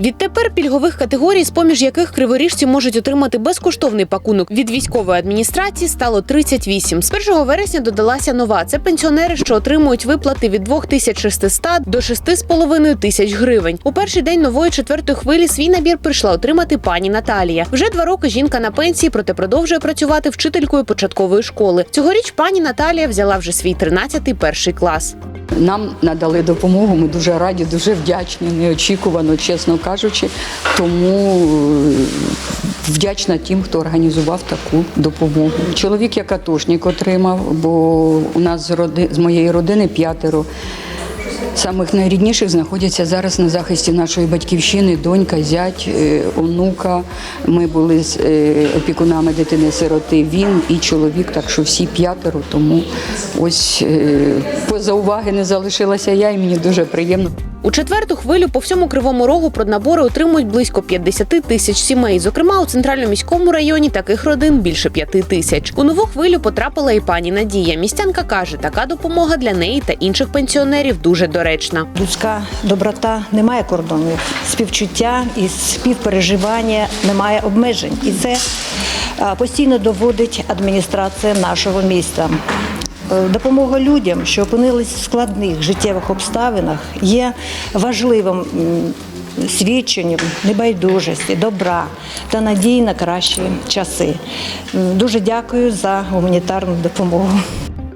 Відтепер пільгових категорій, з поміж яких криворіжці можуть отримати безкоштовний пакунок від військової адміністрації, стало 38. З 1 вересня додалася нова. Це пенсіонери, що отримують виплати від 2600 до 6,5 тисяч гривень. У перший день нової четвертої хвилі свій набір прийшла отримати пані Наталія. Вже два роки жінка на пенсії, проте продовжує працювати вчителькою початкової школи. Цьогоріч пані Наталія взяла вже свій 13-й перший клас. Нам надали допомогу. Ми дуже раді, дуже вдячні, неочікувано, чесно кажучи. Тому е, вдячна тим, хто організував таку допомогу. Чоловік як атошник отримав, бо у нас з моєї родини п'ятеро. Самих найрідніших знаходяться зараз на захисті нашої батьківщини, донька, зять, е, онука. Ми були з е, опікунами дитини-сироти. Він і чоловік, так що всі п'ятеро. Тому ось е, поза уваги не залишилася я, і мені дуже приємно. У четверту хвилю по всьому кривому рогу проднабори отримують близько 50 тисяч сімей. Зокрема, у центральному міському районі таких родин більше 5 тисяч. У нову хвилю потрапила і пані Надія. Містянка каже, така допомога для неї та інших пенсіонерів дуже доречна. Людська доброта не має кордонів, співчуття і співпереживання немає обмежень. І це постійно доводить адміністрація нашого міста. Е, Допомога людям, що опинились в складних життєвих обставинах, є важливим свідченням небайдужості, добра та надії на кращі часи. Дуже дякую за гуманітарну допомогу.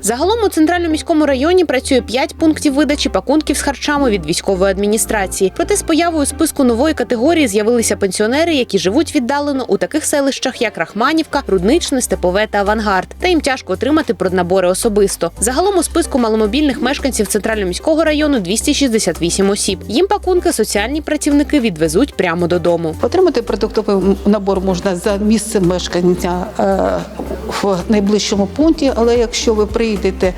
Загалом у центральному міському районі працює 5 пунктів видачі пакунків з харчами від військової адміністрації. Проте з появою списку нової категорії з'явилися пенсіонери, які живуть віддалено у таких селищах, як Рахманівка, Рудничне, Степове та Авангард. Та їм тяжко отримати проднабори особисто. Загалом у списку маломобільних мешканців центрального міського району 268 осіб. Їм пакунки соціальні працівники відвезуть прямо додому. Отримати продуктовий набор можна за місцем мешкання е, в найближчому пункті, але якщо ви прийдете е,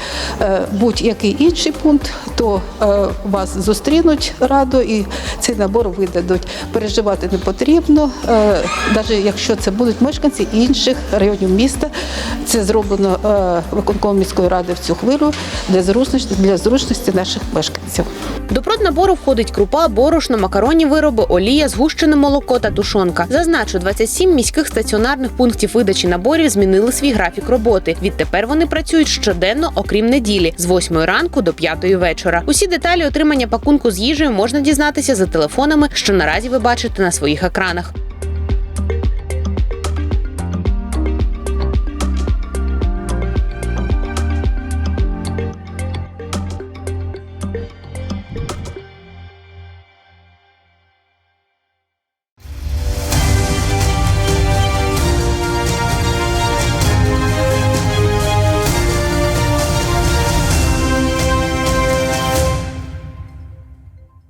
будь-який інший пункт, то е, вас зустрінуть радо і цей набор видадуть. Переживати не потрібно, навіть якщо це будуть мешканці інших районів міста. Це зроблено е, виконкомом міської ради в цю хвилю для зручності, для зручності наших мешканців. До проднабору входить крупа, борошно, макаронні вироби, олія, згущене молоко та тушонка. Зазначу, 27 міських стаціонарних пунктів видачі наборів змінили свій графік роботи. Відтепер вони працюють щоденно, окрім неділі, з 8 ранку до 5 вечора. Усі деталі отримання пакунку з їжею можна дізнатися за телефонами, що наразі ви бачите на своїх екранах.